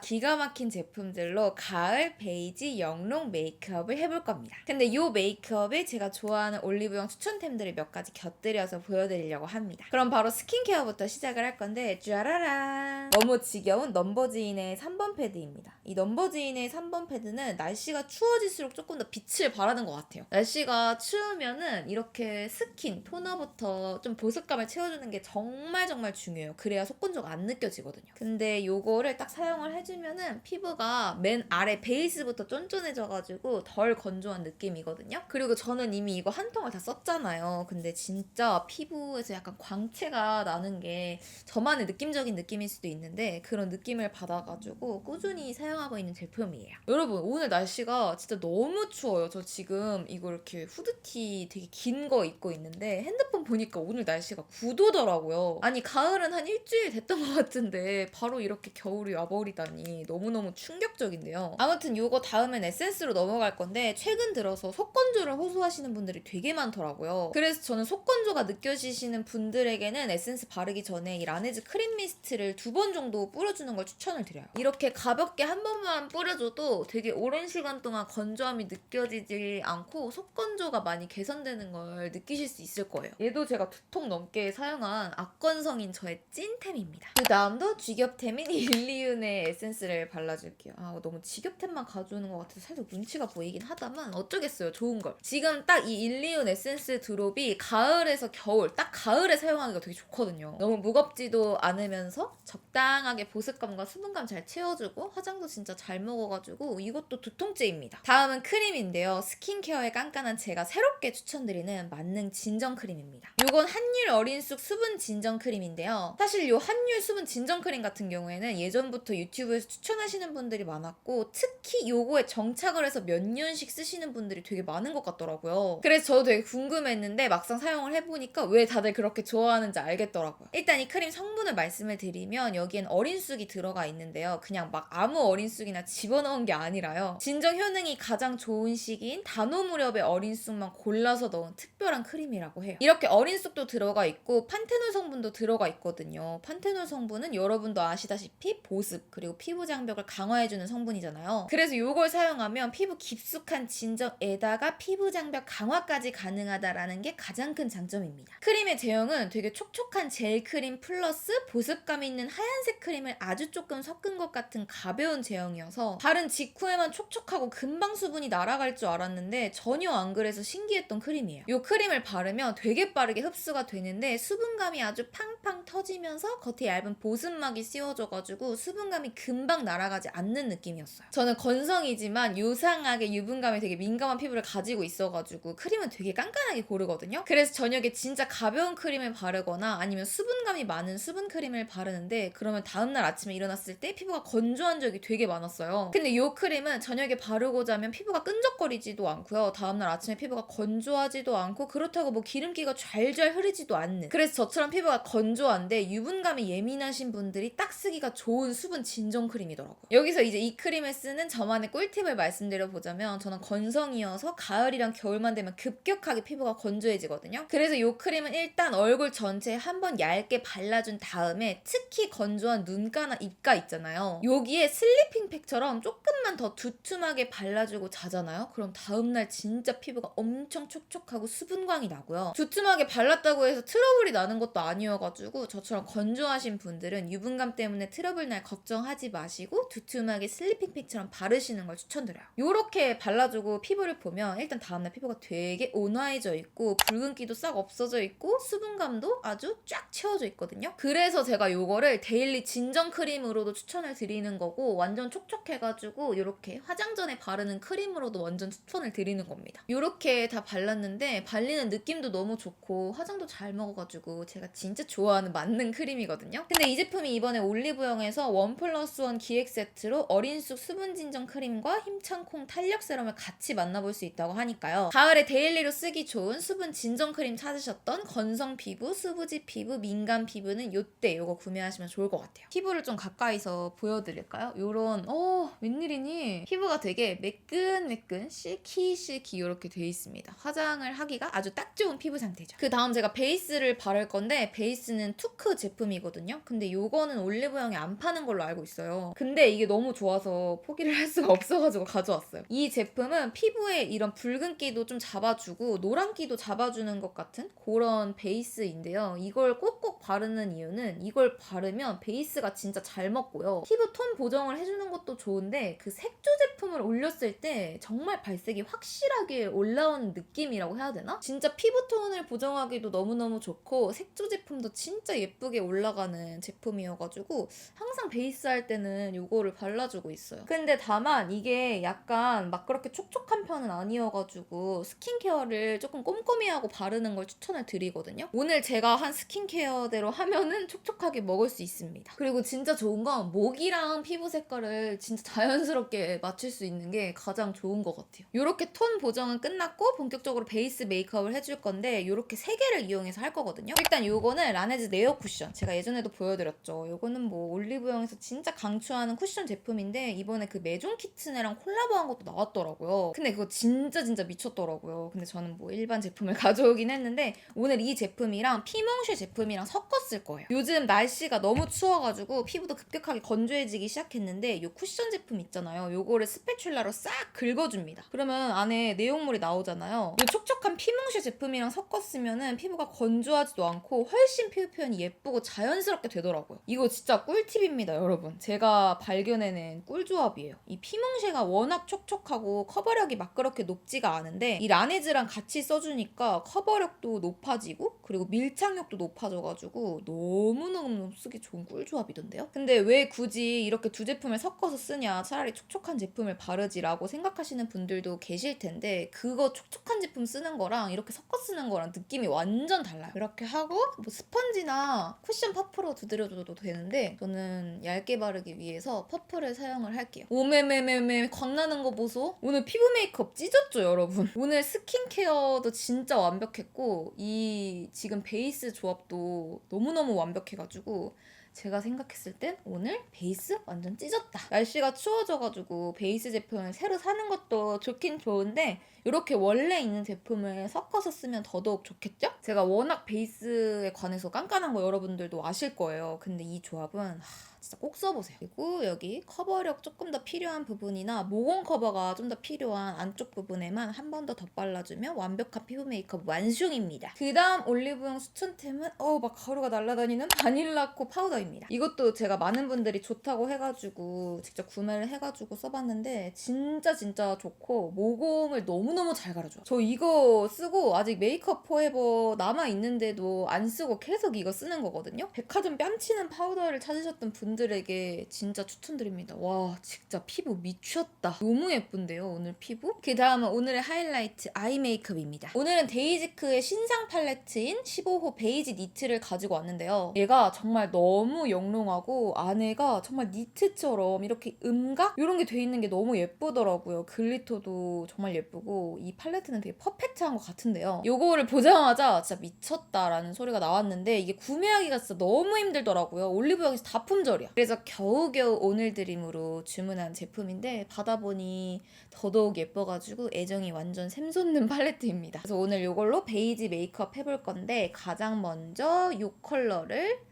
기가 막힌 제품들로 가을 베이지 영롱 메이크업을 해볼 겁니다. 근데 이 메이크업에 제가 좋아하는 올리브영 추천템들을 몇 가지 곁들여서 보여드리려고 합니다. 그럼 바로 스킨케어부터 시작을 할 건데 쭈라라란 너무 지겨운 넘버지인의 3번 패드입니다. 이 넘버지인의 3번 패드는 날씨가 추워질수록 조금 더 빛을 발하는 것 같아요. 날씨가 추우면은 이렇게 스킨, 토너부터 좀 보습감을 채워주는 게 정말 정말 중요해요. 그래야 속건조가 안 느껴지거든요. 근데 요거를 딱 사용을 해주 면은 피부가 맨 아래 베이스부터 쫀쫀해져가지고 덜 건조한 느낌이거든요. 그리고 저는 이미 이거 한 통을 다 썼잖아요. 근데 진짜 피부에서 약간 광채가 나는 게 저만의 느낌적인 느낌일 수도 있는데 그런 느낌을 받아가지고 꾸준히 사용하고 있는 제품이에요. 여러분 오늘 날씨가 진짜 너무 추워요. 저 지금 이거 이렇게 후드티 되게 긴 거 입고 있는데 핸드폰 보니까 오늘 날씨가 9도더라고요. 아니 가을은 한 일주일 됐던 것 같은데 바로 이렇게 겨울이 와버리다니 너무너무 충격적인데요. 아무튼 요거 다음엔 에센스로 넘어갈 건데 최근 들어서 속건조를 호소하시는 분들이 되게 많더라고요. 그래서 저는 속건조가 느껴지시는 분들에게는 에센스 바르기 전에 이 라네즈 크림 미스트를 두 번 정도 뿌려주는 걸 추천을 드려요. 이렇게 가볍게 한 번만 뿌려줘도 되게 오랜 시간 동안 건조함이 느껴지지 않고 속건조가 많이 개선되는 걸 느끼실 수 있을 거예요. 얘도 제가 두 통 넘게 사용한 악건성인 저의 찐템입니다. 그 다음도 쥐겹템인 일리윤의 에센스 를 발라줄게요. 아 너무 쥐겹템만 가져오는 것 같아서 살짝 눈치가 보이긴 하다만 어쩌겠어요. 좋은 걸. 지금 딱 이 일리윤 에센스 드롭이 가을에서 겨울 딱 가을에 사용하기가 되게 좋거든요. 너무 무겁지도 않으면서 적당하게 보습감과 수분감 잘 채워주고 화장도 진짜 잘 먹어가지고 이것도 두 통째입니다. 다음은 크림인데요. 스킨케어에 깐깐한 제가 새롭게 추천드리는 만능 진정 크림입니다. 이건 한율 어린쑥 수분 진정 크림인데요. 사실 이 한율 수분 진정 크림 같은 경우에는 예전부터 유튜브에 서 추천하시는 분들이 많았고 특히 요거에 정착을 해서 몇 년씩 쓰시는 분들이 되게 많은 것 같더라고요. 그래서 저도 되게 궁금했는데 막상 사용을 해보니까 왜 다들 그렇게 좋아하는지 알겠더라고요. 일단 이 크림 성분을 말씀을 드리면 여기엔 어린쑥이 들어가 있는데요. 그냥 막 아무 어린쑥이나 집어넣은 게 아니라요. 진정 효능이 가장 좋은 시기인 단오 무렵의 어린쑥만 골라서 넣은 특별한 크림이라고 해요. 이렇게 어린쑥도 들어가 있고 판테놀 성분도 들어가 있거든요. 판테놀 성분은 여러분도 아시다시피 보습 그리고 피부 장벽을 강화해주는 성분이잖아요. 그래서 이걸 사용하면 피부 깊숙한 진정에다가 피부 장벽 강화까지 가능하다라는 게 가장 큰 장점입니다. 크림의 제형은 되게 촉촉한 젤 크림 플러스 보습감 있는 하얀색 크림을 아주 조금 섞은 것 같은 가벼운 제형이어서 바른 직후에만 촉촉하고 금방 수분이 날아갈 줄 알았는데 전혀 안 그래서 신기했던 크림이에요. 이 크림을 바르면 되게 빠르게 흡수가 되는데 수분감이 아주 팡팡 터지면서 겉에 얇은 보습막이 씌워져가지고 수분감이 금방 날아가지 않는 느낌이었어요. 저는 건성이지만 요상하게 유분감에 되게 민감한 피부를 가지고 있어가지고 크림은 되게 깐깐하게 고르거든요. 그래서 저녁에 진짜 가벼운 크림을 바르거나 아니면 수분감이 많은 수분 크림을 바르는데 그러면 다음날 아침에 일어났을 때 피부가 건조한 적이 되게 많았어요. 근데 이 크림은 저녁에 바르고 자면 피부가 끈적거리지도 않고요. 다음날 아침에 피부가 건조하지도 않고 그렇다고 뭐 기름기가 잘잘 흐르지도 않는. 그래서 저처럼 피부가 건조한데 유분감이 예민하신 분들이 딱 쓰기가 좋은 수분 진정 크림이더라고요. 여기서 이제 이 크림을 쓰는 저만의 꿀팁을 말씀드려 보자면 저는 건성이어서 가을이랑 겨울만 되면 급격하게 피부가 건조해지거든요. 그래서 이 크림은 일단 얼굴 전체에 한번 얇게 발라준 다음에 특히 건조한 눈가나 입가 있잖아요. 여기에 슬리핑 팩처럼 조금만 더 두툼하게 발라주고 자잖아요. 그럼 다음날 진짜 피부가 엄청 촉촉하고 수분광이 나고요. 두툼하게 발랐다고 해서 트러블이 나는 것도 아니어가지고 저처럼 건조하신 분들은 유분감 때문에 트러블 날 걱정하지 마시고 두툼하게 슬리핑 팩처럼 바르시는 걸 추천드려요. 이렇게 발라주고 피부를 보면 일단 다음날 피부가 되게 온화해져 있고 붉은기도 싹 없어져 있고 수분감도 아주 쫙 채워져 있거든요. 그래서 제가 이거를 데일리 진정 크림으로도 추천을 드리는 거고 완전 촉촉해가지고 이렇게 화장 전에 바르는 크림으로도 완전 추천을 드리는 겁니다. 이렇게 다 발랐는데 발리는 느낌도 너무 좋고 화장도 잘 먹어가지고 제가 진짜 좋아하는 만능 크림이거든요. 근데 이 제품이 이번에 올리브영에서 원 플러스 원 기획 세트로 어린쑥 수분 진정 크림과 힘찬 콩 탄력 세럼을 같이 만나볼 수 있다고 하니까요. 가을에 데일리로 쓰기 좋은 수분 진정 크림 찾으셨던 건성 피부, 수부지 피부, 민감 피부는 요때 요거 구매하시면 좋을 것 같아요. 피부를 좀 가까이서 보여드릴까요? 요런 어 웬일이니 피부가 되게 매끈매끈 실키 실키 이렇게 돼 있습니다. 화장을 하기가 아주 딱 좋은 피부 상태죠. 그 다음 제가 베이스를 바를 건데 베이스는 투크 제품이거든요. 근데 요거는 올리브영에 안 파는 걸로 알고 있어요. 있어요. 근데 이게 너무 좋아서 포기를 할 수가 없어가지고 가져왔어요. 이 제품은 피부에 이런 붉은기도 좀 잡아주고 노란기도 잡아주는 것 같은 그런 베이스인데요. 이걸 꼭꼭 바르는 이유는 이걸 바르면 베이스가 진짜 잘 먹고요. 피부 톤 보정을 해주는 것도 좋은데 그 색조 제품을 올렸을 때 정말 발색이 확실하게 올라오는 느낌이라고 해야 되나? 진짜 피부톤을 보정하기도 너무너무 좋고 색조 제품도 진짜 예쁘게 올라가는 제품이어가지고 항상 베이스 할 때는 이거를 발라주고 있어요. 근데 다만 이게 약간 막 그렇게 촉촉한 편은 아니어가지고 스킨케어를 조금 꼼꼼히 하고 바르는 걸 추천을 드리거든요. 오늘 제가 한 스킨케어대로 하면은 촉촉하게 먹을 수 있습니다. 그리고 진짜 좋은 건 목이랑 피부 색깔을 진짜 자연스럽게 맞출 수 있는 게 가장 좋은 것 같아요. 이렇게 톤 보정은 끝났고 본격적으로 베이스 메이크업을 해줄 건데 이렇게 세 개를 이용해서 할 거거든요. 일단 이거는 라네즈 네오 쿠션. 제가 예전에도 보여드렸죠. 이거는 뭐 올리브영에서 진짜 강 추하는 쿠션 제품인데 이번에 그 메종 키트네랑 콜라보한 것도 나왔더라고요. 근데 그거 진짜 진짜 미쳤더라고요. 근데 저는 뭐 일반 제품을 가져오긴 했는데 오늘 이 제품이랑 피몽쉐 제품이랑 섞었을 거예요. 요즘 날씨가 너무 추워가지고 피부도 급격하게 건조해지기 시작했는데 이 쿠션 제품 있잖아요. 요거를 스패츌라로 싹 긁어줍니다. 그러면 안에 내용물이 나오잖아요. 이 촉촉한 피몽쉐 제품이랑 섞었으면은 피부가 건조하지도 않고 훨씬 피부 표현이 예쁘고 자연스럽게 되더라고요. 이거 진짜 꿀팁입니다, 여러분. 제가 발견해낸 꿀조합이에요. 이 피몽쉐가 워낙 촉촉하고 커버력이 막 그렇게 높지가 않은데 이 라네즈랑 같이 써주니까 커버력도 높아지고 그리고 밀착력도 높아져가지고 너무너무 쓰기 좋은 꿀조합이던데요? 근데 왜 굳이 이렇게 두 제품을 섞어서 쓰냐 차라리 촉촉한 제품을 바르지라고 생각하시는 분들도 계실 텐데 그거 촉촉한 제품 쓰는 거랑 이렇게 섞어 쓰는 거랑 느낌이 완전 달라요. 이렇게 하고 뭐 스펀지나 쿠션 퍼프로 두드려줘도 되는데 저는 얇게 바르기 위해서 퍼프를 사용을 할게요. 오메메메메 광나는 거 보소? 오늘 피부 메이크업 찢었죠 여러분? 오늘 스킨케어도 진짜 완벽했고 이 지금 베이스 조합도 너무너무 완벽해가지고 제가 생각했을 땐 오늘 베이스 완전 찢었다. 날씨가 추워져가지고 베이스 제품을 새로 사는 것도 좋긴 좋은데 이렇게 원래 있는 제품을 섞어서 쓰면 더더욱 좋겠죠? 제가 워낙 베이스에 관해서 깐깐한 거 여러분들도 아실 거예요. 근데 이 조합은 하, 진짜 꼭 써보세요. 그리고 여기 커버력 조금 더 필요한 부분이나 모공 커버가 좀 더 필요한 안쪽 부분에만 한 번 더 덧발라주면 완벽한 피부 메이크업 완성입니다. 그 다음 올리브영 추천템은 어우 막 가루가 날아다니는 바닐라코 파우더입니다. 이것도 제가 많은 분들이 좋다고 해가지고 직접 구매를 해가지고 써봤는데 진짜 진짜 좋고 모공을 너무 너무 잘 가려줘요. 저 이거 쓰고 아직 메이크업 포에버 남아있는데도 안 쓰고 계속 이거 쓰는 거거든요. 백화점 뺨치는 파우더를 찾으셨던 분들에게 진짜 추천드립니다. 와 진짜 피부 미쳤다. 너무 예쁜데요 오늘 피부? 그 다음은 오늘의 하이라이트 아이 메이크업입니다. 오늘은 데이지크의 신상 팔레트인 15호 베이지 니트를 가지고 왔는데요. 얘가 정말 너무 영롱하고 안에가 정말 니트처럼 이렇게 음각 이런 게 돼 있는 게 너무 예쁘더라고요. 글리터도 정말 예쁘고 이 팔레트는 되게 퍼펙트한 것 같은데요. 요거를 보자마자 진짜 미쳤다라는 소리가 나왔는데 이게 구매하기가 진짜 너무 힘들더라고요. 올리브영에서 다 품절이야. 그래서 겨우겨우 오늘 드림으로 주문한 제품인데 받아보니 더더욱 예뻐가지고 애정이 완전 샘솟는 팔레트입니다. 그래서 오늘 이걸로 베이지 메이크업 해볼 건데 가장 먼저 이 컬러를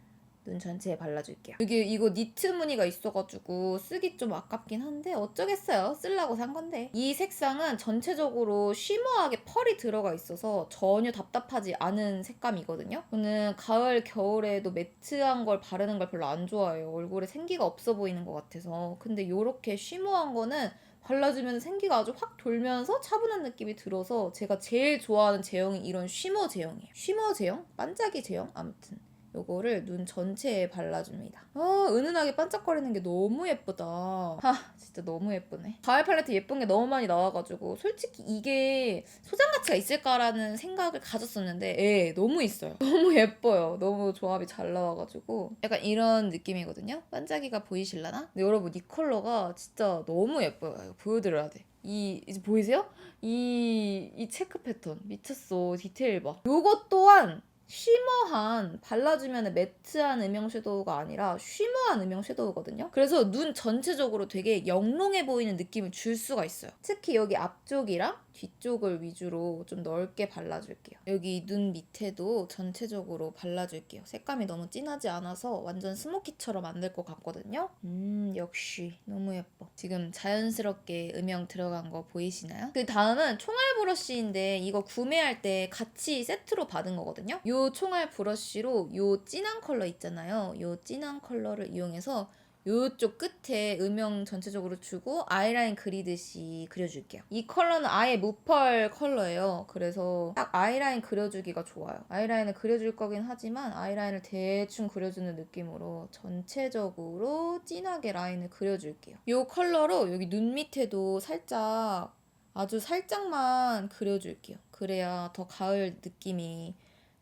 눈 전체에 발라줄게요. 여기 이거 니트 무늬가 있어가지고 쓰기 좀 아깝긴 한데 어쩌겠어요. 쓰려고 산 건데. 이 색상은 전체적으로 쉬머하게 펄이 들어가 있어서 전혀 답답하지 않은 색감이거든요. 저는 가을, 겨울에도 매트한 걸 바르는 걸 별로 안 좋아해요. 얼굴에 생기가 없어 보이는 것 같아서. 근데 이렇게 쉬머한 거는 발라주면 생기가 아주 확 돌면서 차분한 느낌이 들어서 제가 제일 좋아하는 제형이 이런 쉬머 제형이에요. 쉬머 제형? 반짝이 제형? 아무튼. 요거를 눈 전체에 발라줍니다. 아, 은은하게 반짝거리는 게 너무 예쁘다. 하, 진짜 너무 예쁘네. 가을 팔레트 예쁜 게 너무 많이 나와가지고 솔직히 이게 소장 가치가 있을까라는 생각을 가졌었는데, 예, 너무 있어요. 너무 예뻐요. 너무 조합이 잘 나와가지고 약간 이런 느낌이거든요. 반짝이가 보이실라나? 근데 여러분 이 컬러가 진짜 너무 예뻐요. 보여드려야 돼. 이 이제 보이세요? 이 이 체크 패턴 미쳤어 디테일 봐. 요것 또한 쉬머한 발라주면 매트한 음영 섀도우가 아니라 쉬머한 음영 섀도우거든요. 그래서 눈 전체적으로 되게 영롱해 보이는 느낌을 줄 수가 있어요. 특히 여기 앞쪽이랑 뒤쪽을 위주로 좀 넓게 발라줄게요. 여기 눈 밑에도 전체적으로 발라줄게요. 색감이 너무 진하지 않아서 완전 스모키처럼 만들 것 같거든요. 음, 역시 너무 예뻐. 지금 자연스럽게 음영 들어간 거 보이시나요? 그 다음은 총알 브러쉬인데 이거 구매할 때 같이 세트로 받은 거거든요. 요 총알 브러쉬로 요 진한 컬러 있잖아요. 요 진한 컬러를 이용해서 요쪽 끝에 음영 전체적으로 주고 아이라인 그리듯이 그려줄게요. 이 컬러는 아예 무펄 컬러예요. 그래서 딱 아이라인 그려주기가 좋아요. 아이라인을 그려줄 거긴 하지만 아이라인을 대충 그려주는 느낌으로 전체적으로 진하게 라인을 그려줄게요. 이 컬러로 여기 눈 밑에도 살짝 아주 살짝만 그려줄게요. 그래야 더 가을 느낌이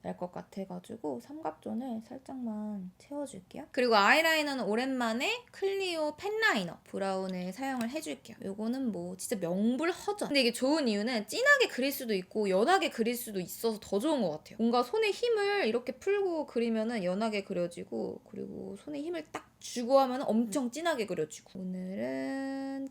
날 것 같아가지고 삼각존을 살짝만 채워줄게요. 그리고 아이라이너는 오랜만에 클리오 펜라이너 브라운을 사용을 해줄게요. 요거는 뭐 진짜 명불허전. 근데 이게 좋은 이유는 진하게 그릴 수도 있고 연하게 그릴 수도 있어서 더 좋은 것 같아요. 뭔가 손에 힘을 이렇게 풀고 그리면은 연하게 그려지고 그리고 손에 힘을 딱 주고 하면 엄청 진하게 그려지고 오늘은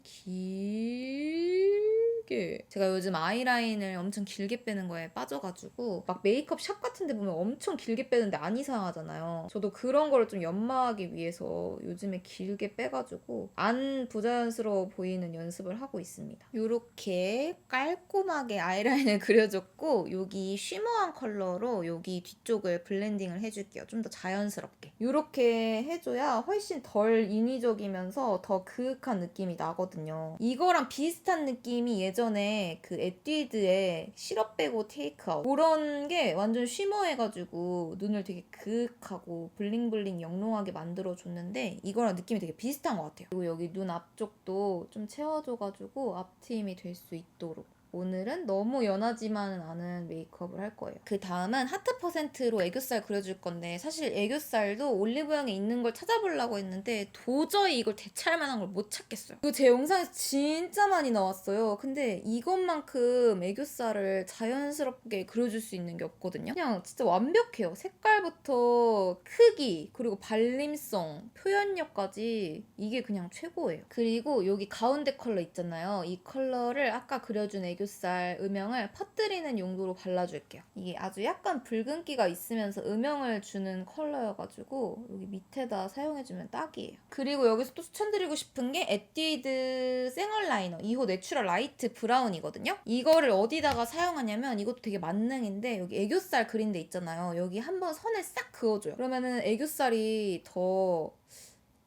길게 제가 요즘 아이라인을 엄청 길게 빼는 거에 빠져가지고 막 메이크업 샵 같은 데 보면 엄청 길게 빼는데 안 이상하잖아요. 저도 그런 거를 좀 연마하기 위해서 요즘에 길게 빼가지고 안 부자연스러워 보이는 연습을 하고 있습니다. 이렇게 깔끔하게 아이라인을 그려줬고 여기 쉬머한 컬러로 여기 뒤쪽을 블렌딩을 해줄게요. 좀 더 자연스럽게. 이렇게 해줘야 훨씬 덜 인위적이면서 더 그윽한 느낌이 나거든요. 이거랑 비슷한 느낌이 예전 에 그 에뛰드의 시럽 빼고 테이크아웃 그런 게 완전 쉬머해가지고 눈을 되게 그윽하고 블링블링 영롱하게 만들어줬는데 이거랑 느낌이 되게 비슷한 것 같아요. 그리고 여기 눈 앞쪽도 좀 채워줘가지고 앞트임이 될 수 있도록 오늘은 너무 연하지만은 않은 메이크업을 할 거예요. 그 다음은 하트 퍼센트로 애교살 그려줄 건데 사실 애교살도 올리브영에 있는 걸 찾아보려고 했는데 도저히 이걸 대체할 만한 걸 못 찾겠어요. 이거 제 영상에서 진짜 많이 나왔어요. 근데 이것만큼 애교살을 자연스럽게 그려줄 수 있는 게 없거든요. 그냥 진짜 완벽해요. 색깔부터 크기 그리고 발림성 표현력까지 이게 그냥 최고예요. 그리고 여기 가운데 컬러 있잖아요. 이 컬러를 아까 그려준 애교 살 음영을 퍼뜨리는 용도로 발라줄게요. 이게 아주 약간 붉은기가 있으면서 음영을 주는 컬러여가지고 여기 밑에다 사용해주면 딱이에요. 그리고 여기서 또 추천드리고 싶은 게 에뛰드 생얼 라이너 2호 내추럴 라이트 브라운이거든요. 이거를 어디다가 사용하냐면 이것도 되게 만능인데 여기 애교살 그린 데 있잖아요. 여기 한번 선을 싹 그어줘요. 그러면은 애교살이 더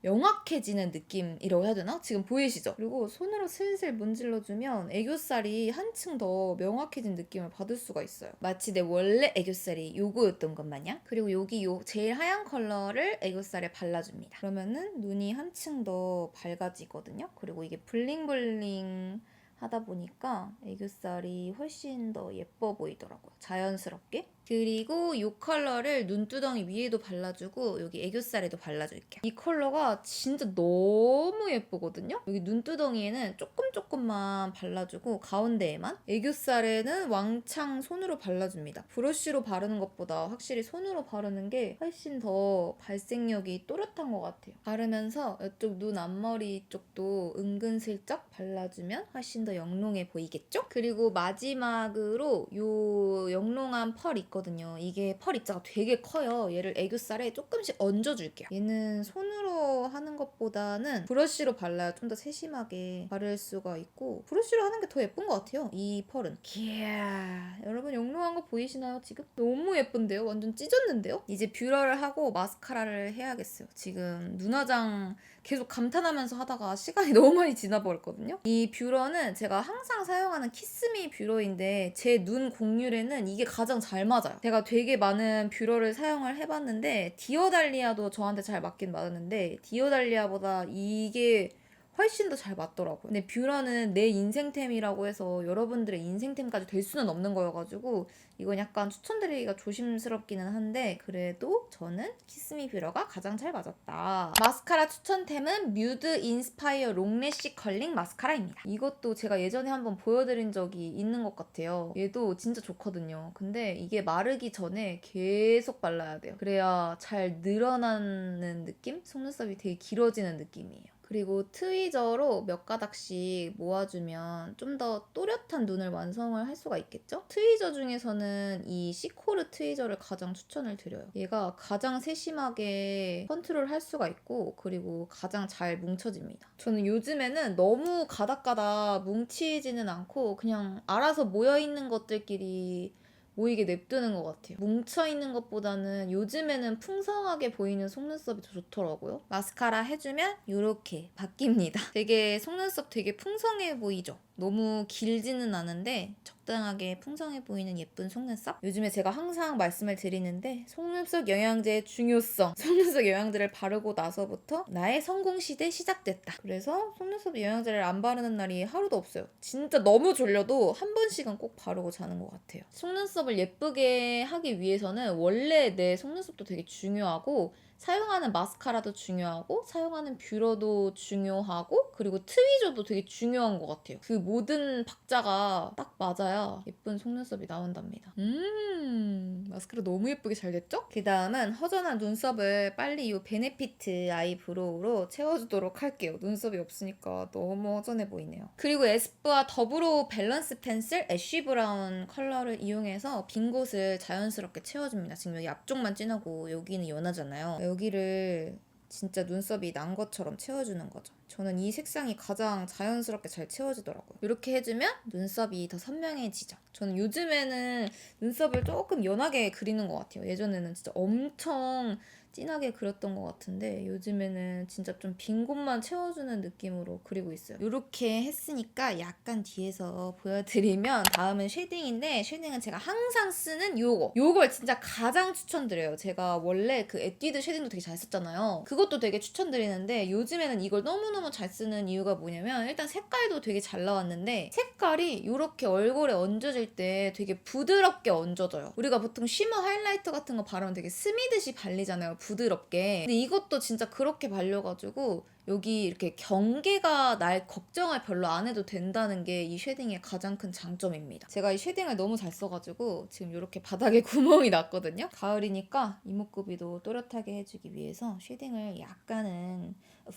명확해지는 느낌이라고 해야 되나? 지금 보이시죠? 그리고 손으로 슬슬 문질러주면 애교살이 한층 더 명확해진 느낌을 받을 수가 있어요. 마치 내 원래 애교살이 요거였던 것 마냥. 그리고 여기 요 제일 하얀 컬러를 애교살에 발라줍니다. 그러면은 눈이 한층 더 밝아지거든요. 그리고 이게 블링블링 하다 보니까 애교살이 훨씬 더 예뻐 보이더라고요. 자연스럽게. 그리고 이 컬러를 눈두덩이 위에도 발라주고 여기 애교살에도 발라줄게요. 이 컬러가 진짜 너무 예쁘거든요. 여기 눈두덩이에는 조금 조금만 발라주고 가운데에만 애교살에는 왕창 손으로 발라줍니다. 브러쉬로 바르는 것보다 확실히 손으로 바르는 게 훨씬 더 발색력이 또렷한 것 같아요. 바르면서 이쪽 눈 앞머리 쪽도 은근슬쩍 발라주면 훨씬 더 영롱해 보이겠죠? 그리고 마지막으로 이 영롱한 펄 있거든요. 이게 펄 입자가 되게 커요. 얘를 애교살에 조금씩 얹어줄게요. 얘는 손으로 하는 것보다는 브러쉬로 발라야 좀 더 세심하게 바를 수가 있고 브러쉬로 하는 게 더 예쁜 것 같아요. 이 펄은. 이야 여러분 영롱한 거 보이시나요 지금? 너무 예쁜데요? 완전 찢었는데요? 이제 뷰러를 하고 마스카라를 해야겠어요. 지금 눈화장 계속 감탄하면서 하다가 시간이 너무 많이 지나버렸거든요. 이 뷰러는 제가 항상 사용하는 키스미 뷰러인데 제 눈 공률에는 이게 가장 잘 맞아요. 제가 되게 많은 뷰러를 사용을 해봤는데 디오달리아도 저한테 잘 맞긴 맞았는데 디오달리아보다 이게 훨씬 더 잘 맞더라고요. 근데 뷰러는 내 인생템이라고 해서 여러분들의 인생템까지 될 수는 없는 거여가지고 이건 약간 추천드리기가 조심스럽기는 한데 그래도 저는 키스미 뷰러가 가장 잘 맞았다. 마스카라 추천템은 뮤드 인스파이어 롱래쉬 컬링 마스카라입니다. 이것도 제가 예전에 한번 보여드린 적이 있는 것 같아요. 얘도 진짜 좋거든요. 근데 이게 마르기 전에 계속 발라야 돼요. 그래야 잘 늘어나는 느낌? 속눈썹이 되게 길어지는 느낌이에요. 그리고 트위저로 몇 가닥씩 모아주면 좀 더 또렷한 눈을 완성을 할 수가 있겠죠? 트위저 중에서는 이 시코르 트위저를 가장 추천을 드려요. 얘가 가장 세심하게 컨트롤 할 수가 있고 그리고 가장 잘 뭉쳐집니다. 저는 요즘에는 너무 가닥가닥 뭉치지는 않고 그냥 알아서 모여있는 것들끼리 모이게 냅두는 것 같아요. 뭉쳐있는 것보다는 요즘에는 풍성하게 보이는 속눈썹이 더 좋더라고요. 마스카라 해주면 이렇게 바뀝니다. 되게 속눈썹 되게 풍성해 보이죠? 너무 길지는 않은데 적당하게 풍성해 보이는 예쁜 속눈썹? 요즘에 제가 항상 말씀을 드리는데 속눈썹 영양제의 중요성 속눈썹 영양제를 바르고 나서부터 나의 성공 시대 시작됐다. 그래서 속눈썹 영양제를 안 바르는 날이 하루도 없어요. 진짜 너무 졸려도 한 번씩은 꼭 바르고 자는 것 같아요. 속눈썹을 예쁘게 하기 위해서는 원래 내 속눈썹도 되게 중요하고 사용하는 마스카라도 중요하고 사용하는 뷰러도 중요하고 그리고 트위저도 되게 중요한 것 같아요. 그 모든 박자가 딱 맞아야 예쁜 속눈썹이 나온답니다. 음 마스카라 너무 예쁘게 잘 됐죠? 그 다음은 허전한 눈썹을 빨리 이 베네피트 아이브로우로 채워주도록 할게요. 눈썹이 없으니까 너무 허전해 보이네요. 그리고 에스쁘아 더브로우 밸런스 펜슬 애쉬 브라운 컬러를 이용해서 빈 곳을 자연스럽게 채워줍니다. 지금 여기 앞쪽만 진하고 여기는 연하잖아요. 여기를 진짜 눈썹이 난 것처럼 채워주는 거죠. 저는 이 색상이 가장 자연스럽게 잘 채워지더라고요. 이렇게 해주면 눈썹이 더 선명해지죠. 저는 요즘에는 눈썹을 조금 연하게 그리는 것 같아요. 예전에는 진짜 엄청 진하게 그렸던 것 같은데 요즘에는 진짜 좀 빈 곳만 채워주는 느낌으로 그리고 있어요. 이렇게 했으니까 약간 뒤에서 보여드리면 다음은 쉐딩인데 쉐딩은 제가 항상 쓰는 요거. 요걸 진짜 가장 추천드려요. 제가 원래 그 에뛰드 쉐딩도 되게 잘 썼잖아요. 그것도 되게 추천드리는데 요즘에는 이걸 너무너무 잘 쓰는 이유가 뭐냐면 일단 색깔도 되게 잘 나왔는데 색깔이 이렇게 얼굴에 얹어질 때 되게 부드럽게 얹어져요. 우리가 보통 쉬머 하이라이터 같은 거 바르면 되게 스미듯이 발리잖아요. 부드럽게. 근데 이것도 진짜 그렇게 발려가지고 여기 이렇게 경계가 날 걱정을 별로 안 해도 된다는 게 이 쉐딩의 가장 큰 장점입니다. 제가 이 쉐딩을 너무 잘 써가지고 지금 이렇게 바닥에 구멍이 났거든요. 가을이니까 이목구비도 또렷하게 해주기 위해서 쉐딩을 약간은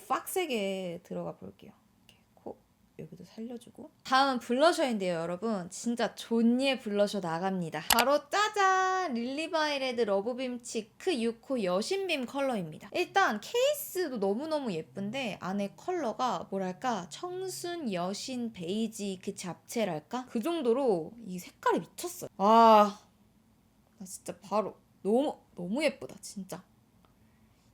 빡세게 들어가 볼게요. 여기도 살려주고. 다음은 블러셔인데요 여러분. 진짜 존예 블러셔 나갑니다. 바로 짜잔! 릴리바이레드 러브빔 치크 6호 여신빔 컬러입니다. 일단 케이스도 너무너무 예쁜데 안에 컬러가 뭐랄까? 청순 여신 베이지 그 잡채랄까? 그 정도로 이 색깔이 미쳤어요. 와나 진짜 바로 너무 너무 예쁘다 진짜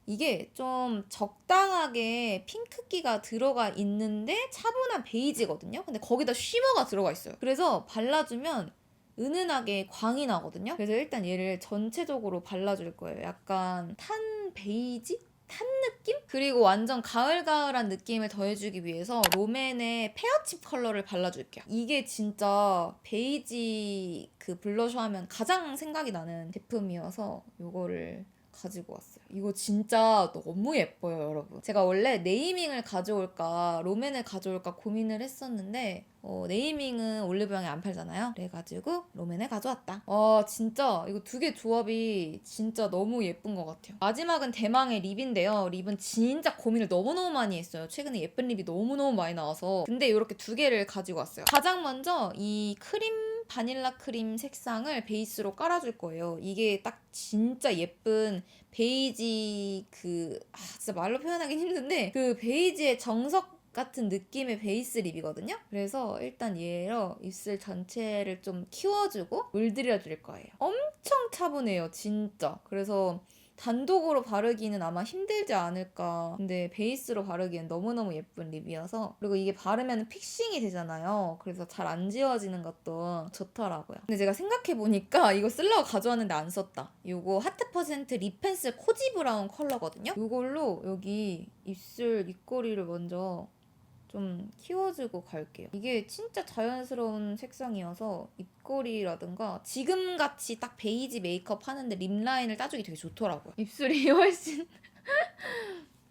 이게 좀 적당하게 핑크기가 들어가 있는데 차분한 베이지거든요. 근데 거기다 쉬머가 들어가 있어요. 그래서 발라주면 은은하게 광이 나거든요. 그래서 일단 얘를 전체적으로 발라줄 거예요. 약간 탄 베이지? 탄 느낌? 그리고 완전 가을가을한 느낌을 더해주기 위해서 롬앤의 페어칩 컬러를 발라줄게요. 이게 진짜 베이지 그 블러셔 하면 가장 생각이 나는 제품이어서 이거를 가지고 왔어요. 이거 진짜 너무 예뻐요, 여러분. 제가 원래 네이밍을 가져올까, 롬앤을 가져올까 고민을 했었는데, 어, 네이밍은 올리브영에 안 팔잖아요. 그래가지고 롬앤을 가져왔다. 와, 진짜 이거 두 개 조합이 진짜 너무 예쁜 것 같아요. 마지막은 대망의 립인데요. 립은 진짜 고민을 너무너무 많이 했어요. 최근에 예쁜 립이 너무너무 많이 나와서. 근데 이렇게 두 개를 가지고 왔어요. 가장 먼저 이 크림 바닐라 크림 색상을 베이스로 깔아줄 거예요. 이게 딱 진짜 예쁜 베이지 그 아, 진짜 말로 표현하긴 힘든데 그 베이지의 정석 같은 느낌의 베이스 립이거든요. 그래서 일단 얘로 입술 전체를 좀 키워주고 물들여 줄 거예요. 엄청 차분해요, 진짜. 그래서 단독으로 바르기는 아마 힘들지 않을까. 근데 베이스로 바르기엔 너무너무 예쁜 립이어서. 그리고 이게 바르면 픽싱이 되잖아요. 그래서 잘 안 지워지는 것도 좋더라고요. 근데 제가 생각해보니까 이거 쓰려고 가져왔는데 안 썼다. 이거 하트 퍼센트 립 펜슬 코지 브라운 컬러거든요. 이걸로 여기 입술 입꼬리를 먼저 좀 키워주고 갈게요. 이게 진짜 자연스러운 색상이어서 입꼬리라든가 지금같이 딱 베이지 메이크업 하는데 립 라인을 따주기 되게 좋더라고요. 입술이 훨씬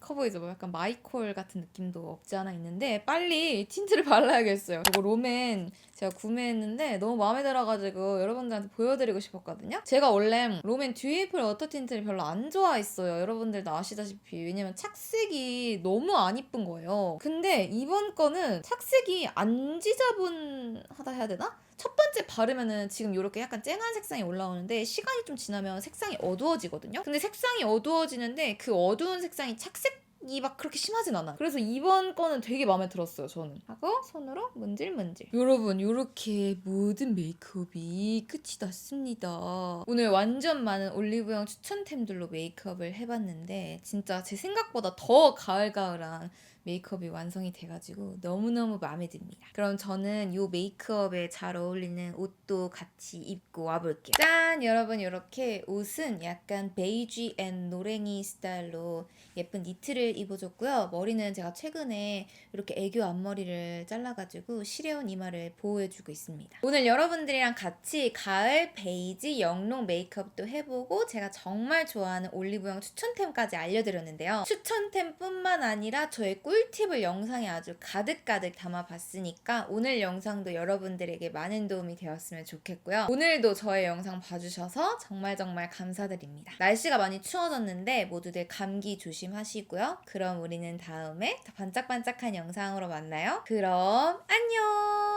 커 보이죠? 뭐 약간 마이콜 같은 느낌도 없지 않아 있는데 빨리 틴트를 발라야겠어요. 이거 롬앤 제가 구매했는데 너무 마음에 들어가지고 여러분들한테 보여드리고 싶었거든요. 제가 원래 롬앤 듀이플 워터 틴트를 별로 안 좋아했어요. 여러분들도 아시다시피 왜냐면 착색이 너무 안 이쁜 거예요. 근데 이번 거는 착색이 안 지저분하다 해야 되나? 첫 번째 바르면은 지금 이렇게 약간 쨍한 색상이 올라오는데 시간이 좀 지나면 색상이 어두워지거든요. 근데 색상이 어두워지는데 그 어두운 색상이 착색 이 막 그렇게 심하진 않아. 그래서 이번 거는 되게 마음에 들었어요, 저는. 하고 손으로 문질문질. 여러분, 이렇게 모든 메이크업이 끝이 났습니다. 오늘 완전 많은 올리브영 추천템들로 메이크업을 해봤는데 진짜 제 생각보다 더 가을가을한 메이크업이 완성이 돼가지고 너무너무 마음에 듭니다. 그럼 저는 이 메이크업에 잘 어울리는 옷도 같이 입고 와볼게요. 짠! 여러분 이렇게 옷은 약간 베이지 앤 노랭이 스타일로 예쁜 니트를 입어줬고요. 머리는 제가 최근에 이렇게 애교 앞머리를 잘라가지고 시려운 이마를 보호해주고 있습니다. 오늘 여러분들이랑 같이 가을 베이지 영롱 메이크업도 해보고 제가 정말 좋아하는 올리브영 추천템까지 알려드렸는데요. 추천템뿐만 아니라 저의 꿀 팁을 영상에 아주 가득가득 담아봤으니까 오늘 영상도 여러분들에게 많은 도움이 되었으면 좋겠고요. 오늘도 저의 영상 봐주셔서 정말 정말 감사드립니다. 날씨가 많이 추워졌는데 모두들 감기 조심하시고요. 그럼 우리는 다음에 더 반짝반짝한 영상으로 만나요. 그럼 안녕!